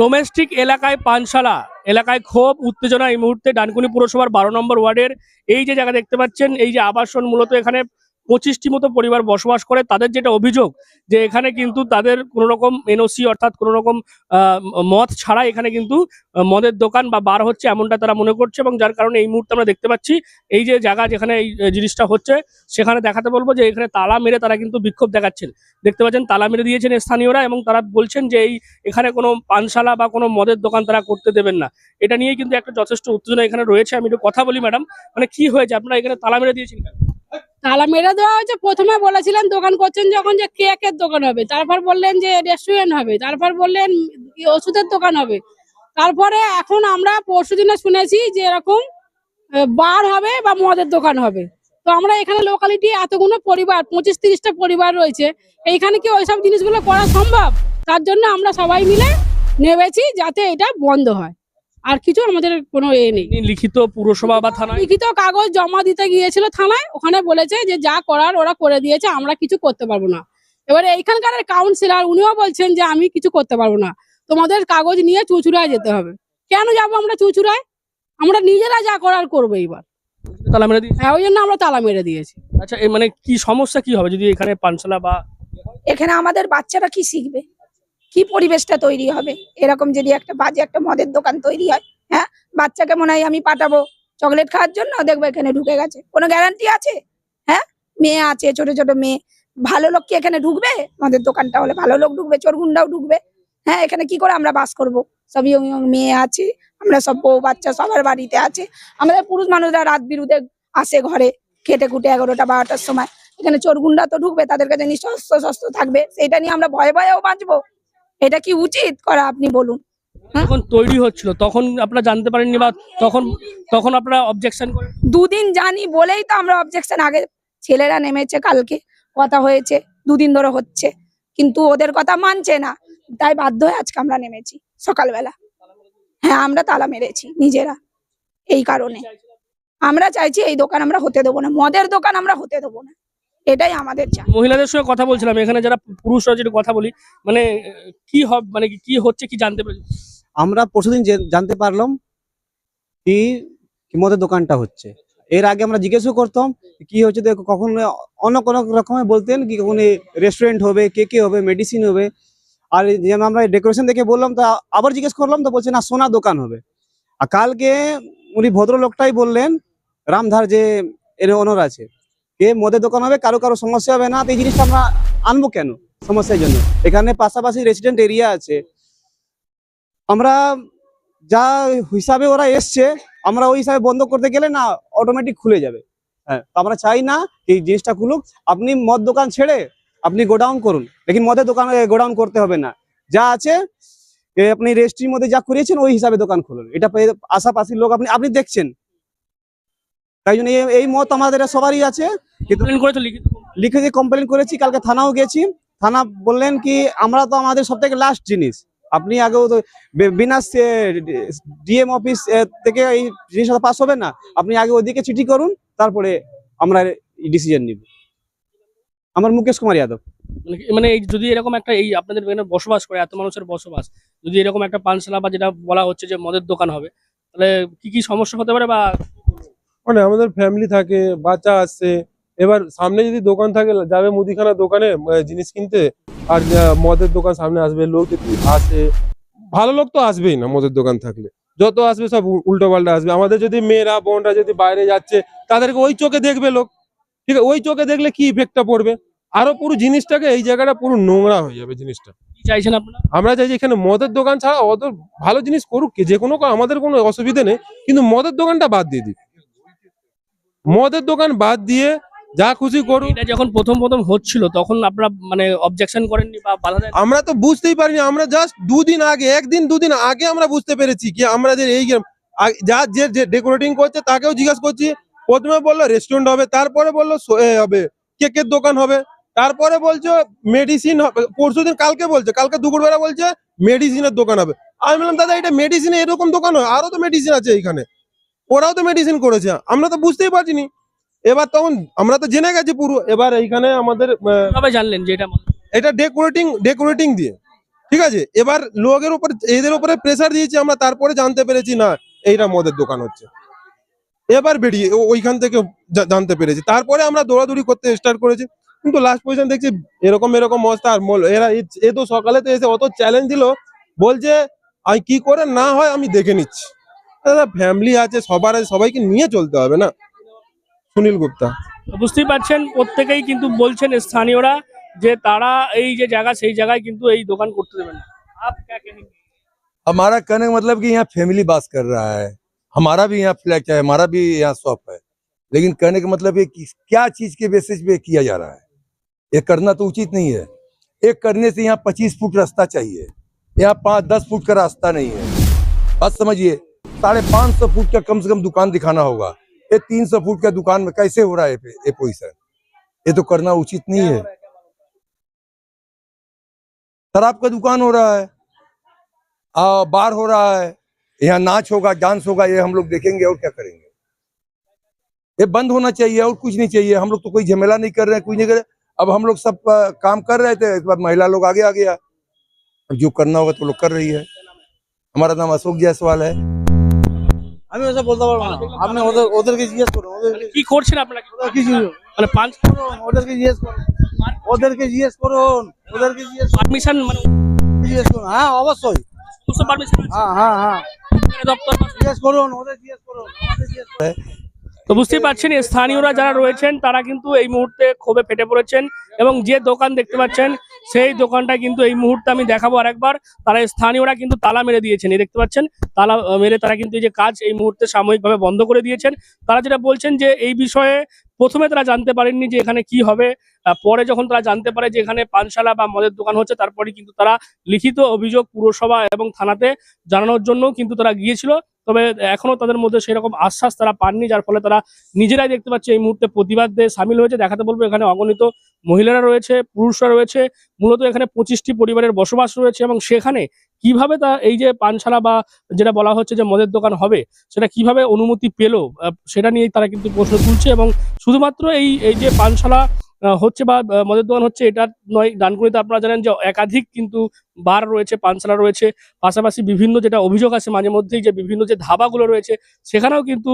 Domestic এলাকায় পানশালা, এলাকায় ক্ষোভ, উত্তেজনা এই মুহূর্তে ডানকুনি পুরসভার বারো নম্বর ওয়ার্ডের। এই যে জায়গা দেখতে পাচ্ছেন, এই যে আবাসন মূলত এখানে পঁচিশটি মতো পরিবার বসবাস করে, তাদের যেটা অভিযোগ যে এখানে কিন্তু তাদের কোনো রকম এনওসি অর্থাৎ কোনো রকম মদ ছাড়া এখানে কিন্তু মদের দোকান বা বার হচ্ছে এমনটা তারা মনে করছে এবং যার কারণে এই মুহূর্তে আমরা দেখতে পাচ্ছি, এই যে জায়গা যেখানে এই জিনিসটা হচ্ছে, সেখানে দেখাতে বলব যে এখানে তালা মেরে তারা কিন্তু বিক্ষোভ দেখাচ্ছেন। দেখতে পাচ্ছেন তালা মেরে দিয়েছেন স্থানীয়রা এবং তারা বলছেন যে এই, এখানে কোনো পানশালা বা কোনো মদের দোকান তারা করতে দেবেন না। এটা নিয়ে কিন্তু একটা যথেষ্ট উত্তেজনা এখানে রয়েছে। আমি একটু কথা বলি ম্যাডাম মানে কি হয়েছে? আপনারা এখানে তালা মেরে দিয়েছেন কেন? তালা মেরে দেওয়া হয়েছে। প্রথমে বলেছিলেন দোকান করছেন যখন যে কেকের দোকান হবে। তারপর বললেন যে রেস্টুরেন্ট হবে। তারপর বললেন ওষুধের দোকান হবে। তারপরে এখন আমরা পরশুদিনে শুনেছি যে এরকম বার হবে বা মদের দোকান হবে। তো আমরা এখানে লোকালিটি এতগুলো পরিবার, পঁচিশ তিরিশটা পরিবার রয়েছে। এইখানে কি ওইসব জিনিসগুলো করা সম্ভব? তার জন্য আমরা সবাই মিলে নেমেছি যাতে এটা বন্ধ হয়। আর কিছু আমাদের কোনো এ নেই। লিখিত পুরসভা বা থানায়? লিখিত কাগজ জমা দিতে গিয়েছিল থানায় ওখানে বলেছে যে যা করার ওরা করে দিয়েছে আমরা কিছু করতে পারব না। এবারে এইখানকার কাউন্সিলর উনিও বলছেন যে আমি কিছু করতে পারব না। তোমাদের কাগজ নিয়ে চুচুড়ায় যেতে হবে। কেন যাব আমরা চুচুড়ায়? আমরা নিজেরা যা করার করব এইবার। তালা মেরে দিয়েছেন হ্যাঁ ওই জন্য আমরা তালা মেরে দিয়েছি। আচ্ছা মানে কি সমস্যা কি হবে যদি এখানে পানশালা বা এখানে আমাদের বাচ্চারা কি শিখবে? কি পরিবেশটা তৈরি হবে? এরকম যদি একটা বাজে একটা মদের দোকান তৈরি হয় হ্যাঁ? বাচ্চাকে মনে হয় আমি পাঠাবো। চকলেট খাওয়ার জন্য দেখব এখানে ঢুকে গেছে। কোনো গ্যারান্টি আছে? হ্যাঁ? মেয়ে আছে, ছোট ছোট মেয়ে। ভালো লোক কি এখানে ঢুকবে? আমাদের দোকানটা হলে ভালো লোক ঢুকবে চোরগুন্ডাও ঢুকবে। হ্যাঁ এখানে কি করে আমরা বাস করব? সব ইয়ং ইয়ং মেয়ে আছে, আমরা সব বউ বাচ্চা সবার বাড়িতে আছে। আমাদের পুরুষ মানুষরা রাত বিরুদ্ধে আসে ঘরে, খেটে খুটে এগারোটা বারোটার সময়। এখানে চোরগুন্ডা তো ঢুকবে, তাদের কাছে নিশ্চয় অস্ত্র শস্ত্র থাকবে। সেটা নিয়ে আমরা ভয়ে ভয়েও বাঁচবো। এটা কি উচিত? করা আপনি বলুন। যখন তৈরি হচ্ছিল তখন আপনারা জানতে পারেননি বা তখন তখন আপনারা অবজেকশন দুদিন জানি বলেই তো আমরা অবজেকশন আগে ছেলেরা নেমেছে কালকে কথা হয়েছে দুদিন ধরে হচ্ছে। কিন্তু ওদের কথা মানছে না। তাই বাধ্য হয়ে আজকে আমরা নেমেছি সকালবেলা। হ্যাঁ আমরা তালা মেরেছি নিজেরা। এই কারণে। আমরা চাইছি এই দোকান আমরা হতে দেবো না। মদের দোকান আমরা হতে দেবো না। এটাই আমাদের চাই। মহিলাদের সঙ্গে কথা বলছিলাম এখানে যারা পুরুষরা যদি কথা বলি মানে কি হবে মানে কি- কি হচ্ছে কি জানতে পারি? আমরা পরশুদিন যে- জানতে পারলাম কি মদের দোকানটা হচ্ছে। এর আগে আমরা জিজ্ঞেসও করতাম কি হচ্ছে তো কখন অন্য কোনো রকমের বলতেন কি কখন রেস্টুরেন্ট হবে কে কে হবে মেডিসিন হবে। আর যেমন আমরা ডেকোরেশন দেখে বললাম তা আবার জিজ্ঞেস করলাম তো বলছে না সোনা দোকান হবে। আর কালকে উনি ভদ্রলোকটাই বললেন রামধার যে এর ওনর আছে। কে মদের দোকান হবে, কারও কারও সমস্যা হবে না। এই জিনিসটা আমরা আনব কেন সমস্যার জন্য? এখানে পাশাপাশি রেসিডেন্ট এরিয়া আছে। আমরা যা হিসাবে ওরা এসছে, আমরা ওই হিসাবে বন্ধ করতে গেলে না অটোমেটিক খুলে যাবে। হ্যাঁ আমরা চাই না এই জিনিসটা খুলুক। আপনি মদ দোকান ছেড়ে আপনি গোডাউন করুন। লেকিন মদের দোকানে গোডাউন করতে হবে না। যা আছে, এ, আপনি রেজিস্ট্রির মধ্যে যা করিয়েছেন ওই হিসাবে দোকান খুলুন। এটা পেয়ে আশাপাশির লোক আপনি আপনি দেখছেন। তাই জন্য এই- মত আমাদের সবারই আছে। লিখে দিয়ে কমপ্লেন করেছি কালকে থানাও গেছি। থানা বললেন কি আমরা তো আমাদের সব থেকে লাস্ট জিনিস। আপনি আগেও বিনা ডিএম অফিস থেকে এই জিনিসটা পাস হবে না। আপনি আগে ওদিকে চিঠি করুন তারপরে আমরা ডিসিশন নিব। আমার মুকেশ কুমার যাদব। মানে মানে এই যদি এরকম একটা এই আপনাদের এখানে বসবাস করে এত মানুষের বসবাস যদি এরকম একটা পানশালা বা যেটা বলা হচ্ছে যে মদের দোকান হবে তাহলে কি কি সমস্যা হতে পারে বা মানে আমাদের ফ্যামিলি থাকে বাচ্চা আসছে এবার সামনে যদি দোকান থাকে যাবে মুদিখানা দোকানে জিনিস কিনতে আর মদের দোকান সামনে আসবে লোক যদি আসে ভালো লোক তো আসবেই না মদের দোকান থাকলে। যত আসবে সব উল্টো পাল্টা আসবে। আমাদের যদি মেয়েরা বোনরা যদি বাইরে যাচ্ছে তাদেরকে ওই চোখে দেখবে লোক। ঠিক আছে ওই চোখে দেখলে কি ইফেক্টটা পড়বে? আরও পুরো জিনিসটাকে এই জায়গাটা পুরো নোংরা হয়ে যাবে জিনিসটা। চাইছেন আপনারা? আমরা চাইছি এখানে মদের দোকান ছাড়া অত ভালো জিনিস করুক কি যে কোনো আমাদের কোনো অসুবিধা নেই কিন্তু মদের দোকানটা বাদ দিয়ে দিই মদের দোকান বাদ দিয়ে যা খুশি করুন এটা যখন প্রথম প্রথম হচ্ছিল তখন আপনারা মানে অবজেকশন করেননি বা বাধা দেন আমরা তো বুঝতেই পারিনি আমরা জাস্ট দুদিন আগে একদিন দুদিন আগে আমরা বুঝতে পেরেছি কি আমরা যে এই যা যে ডেকোরেটিং করছে তাকেও জিজ্ঞাসা করছি। প্রথমে বলল রেস্টুরেন্ট হবে তারপরে বলল হবে কেকের দোকান হবে। তারপরে বলছো মেডিসিন হবে পরশুদিন কালকে বলছে কালকে দুপুরবেলা বলছে মেডিসিনের দোকান হবে। আমি বললাম দাদা এটা মেডিসিনে এরকম দোকান হয় আরও তো মেডিসিন আছে এখানে ওরাও তো মেডিসিন করেছে আমরা তো বুঝতেই পারছিনি। এবার তখন আমরা তো জেনে গেছি পুরো এবার এইখানে আমাদের কীভাবে জানলেন যে এটা এটা ডেকোরেটিং ডেকোরেটিং দিয়ে। ঠিক আছে? এবার লোকের উপর এদের উপরে প্রেসার দিয়েছি আমরা তারপরে জানতে পেরেছি না এইটা মদের দোকান হচ্ছে। এবার বেরিয়ে ওইখান থেকে জানতে পেরেছি। তারপরে আমরা দৌড়াদৌড়ি করতে স্টার্ট করেছি। কিন্তু লাস্ট পজিশন দেখছি এরকম এরকম অবস্থা আর মোল- এরা এ- তো সকালে তো এসে অত চ্যালেঞ্জ দিল বলছে আমি কি করে না হয় আমি দেখে নিচ্ছি। দাদা ফ্যামিলি আছে সবার আছে সবাইকে নিয়ে চলতে হবে না? সুনীল গুপ্তা। বুঝতেই পারছেন প্রত্যেকেই কিন্তু বলছেন স্থানীয়রা যে তারা এই যে জায়গা সেই জায়গায় কিন্তু এই দোকান করতে দেবেন না। हमारा कहने का मतलब कि यहाँ फैमिली बास कर रहा है। हमारा भी यहाँ फ्लैट है हमारा भी यहाँ शॉप है। लेकिन कहने का मतलब ये क्या चीज़ के बेसिस पे किया जा रहा है? ये करना तो उचित नहीं है। एक करने से यहाँ पच्चीस फुट रास्ता चाहिए। यहाँ पाँच दस फुट का रास्ता नहीं है। बस समझिए। साढ़े पाँच सौ फुट का कम से कम दुकान दिखाना होगा। ये तीन सौ फुट का दुकान में कैसे हो रहा है ये- पोजिशन? ये तो करना उचित नहीं है। शराब का दुकान हो रहा है आ, बार हो रहा है यहाँ नाच होगा डांस होगा ये हम लोग देखेंगे और क्या करेंगे। ये बंद होना चाहिए और कुछ नहीं चाहिए हम लोग तो कोई झमेला नहीं कर रहे हैं कुछ नहीं कर रहे अब हम लोग सब काम कर रहे थे इस बार महिला लोग आगे आ गया। जो करना होगा तो लोग कर रही है। हमारा नाम अशोक जायसवाल है। আমি ওসব বলতে পারব না। আপনি ওদের ওদেরকে জিজ্ঞেস করুন ওদের কি করছেন আপনারা কিছু মানে পাঁচ করুন ওদেরকে জিজ্ঞেস করুন। ওদেরকে জিজ্ঞেস করুন ওদেরকে জিজ্ঞেস পারমিশন মানে জিজ্ঞেস করুন হ্যাঁ অবশ্যই। পারমিশন হ্যাঁ হ্যাঁ হ্যাঁ। জিজ্ঞেস করুন ওদের জিজ্ঞেস করুন আমাদের জিজ্ঞেস করুন। তো বুঝতেই পারছেন স্থানীয়রা যারা রয়েছেন, তারা কিন্তু এই মুহূর্তে ক্ষোভে ফেটে পড়েছেন এবং যে দোকান দেখতে পাচ্ছেন, সেই দোকানটা কিন্তু এই মুহূর্তে আমি দেখাবো আরেকবার। তারা স্থানীয়রা কিন্তু তালা মেরে দিয়েছেন, এই দেখতে পাচ্ছেন? তালা মেরে তারা কিন্তু এই যে কাজ এই মুহূর্তে সাময়িকভাবে বন্ধ করে দিয়েছেন। তারা যেটা বলছেন যে এই বিষয়ে প্রথমে তারা জানতে পারেননি যে এখানে কি হবে পরে যখন তারা জানতে পারে যে এখানে পানশালা বা মদের দোকান হচ্ছে তারপরে কিন্তু তারা লিখিত অভিযোগ পুরসভা এবং থানাতে জানানোর জন্য কিন্তু তারা গিয়েছিল। তবে এখনও তাদের মধ্যে সেরকম আশ্বাস তারা পাননি, যার ফলে তারা নিজেরাই দেখতে পাচ্ছে এই মুহূর্তে প্রতিবাদে সামিল হয়েছে। দেখাতে বলব এখানে অগণিত মহিলারা রয়েছে, পুরুষরা রয়েছে, মূলত এখানে পঁচিশটি পরিবারের বসবাস রয়েছে এবং সেখানে কীভাবে তা এই যে পানশালা বা যেটা বলা হচ্ছে যে মদের দোকান হবে, সেটা কীভাবে অনুমতি পেল সেটা নিয়ে তারা কিন্তু প্রশ্ন তুলছে এবং শুধুমাত্র এই এই যে পানশালা হচ্ছে বা মদের দোকান হচ্ছে এটা নয় ডানকুনিতে আপনারা জানেন যে একাধিক কিন্তু বার রয়েছে, পানশালা রয়েছে, পাশাপাশি বিভিন্ন যেটা অভিযোগ আছে মাঝে মধ্যেই যে বিভিন্ন যে ধাবাগুলো রয়েছে, সেখানেও কিন্তু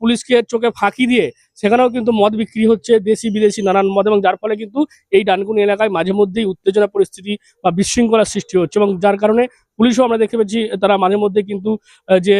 পুলিশকে চোখে ফাঁকি দিয়ে সেখানেও কিন্তু মদ বিক্রি হচ্ছে, দেশি, বিদেশি নানান মদ এবং যার ফলে কিন্তু এই ডানকুনি এলাকায় মাঝে মধ্যেই উত্তেজনা পরিস্থিতি বা বিশৃঙ্খলার সৃষ্টি হচ্ছে এবং যার কারণে পুলিশও আমরা দেখতে পাচ্ছি তারা মাঝে মধ্যে কিন্তু যে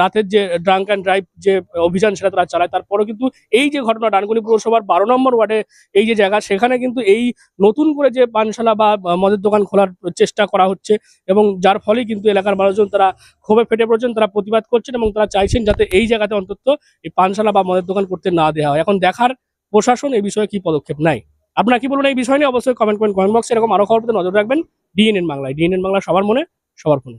রাতের যে ড্রাঙ্ক অ্যান্ড ড্রাইভ যে অভিযান সেটা তারা চালায়, তারপরেও কিন্তু এই যে ঘটনা ডানকুনি পৌরসভার বারো নম্বর ওয়ার্ডে এই যে জায়গা, সেখানে কিন্তু এই নতুন করে যে পানশালা বা মদের দোকান খোলার চেষ্টা করা হচ্ছে এবং যার ফলে কিন্তু এলাকার মানুষজন তারা ক্ষোভে ফেটে পড়ছেন, তারা প্রতিবাদ করছেন এবং তারা চাইছেন যাতে এই জায়গাতে অন্তত এই পানশালা বা মদের দোকান করতে না দেওয়া হয়। এখন দেখার প্রশাসন এই বিষয়ে কি পদক্ষেপ নেয়? আপনারা কি বলুন এই বিষয় নিয়ে? অবশ্যই কমেন্ট করেন কমেন্ট বক্সে এরকম আরও খবর নজর রাখবেন। ডিএনএন বাংলায়। ডিএনএন বাংলা সবার মনে, সবার ফোনে।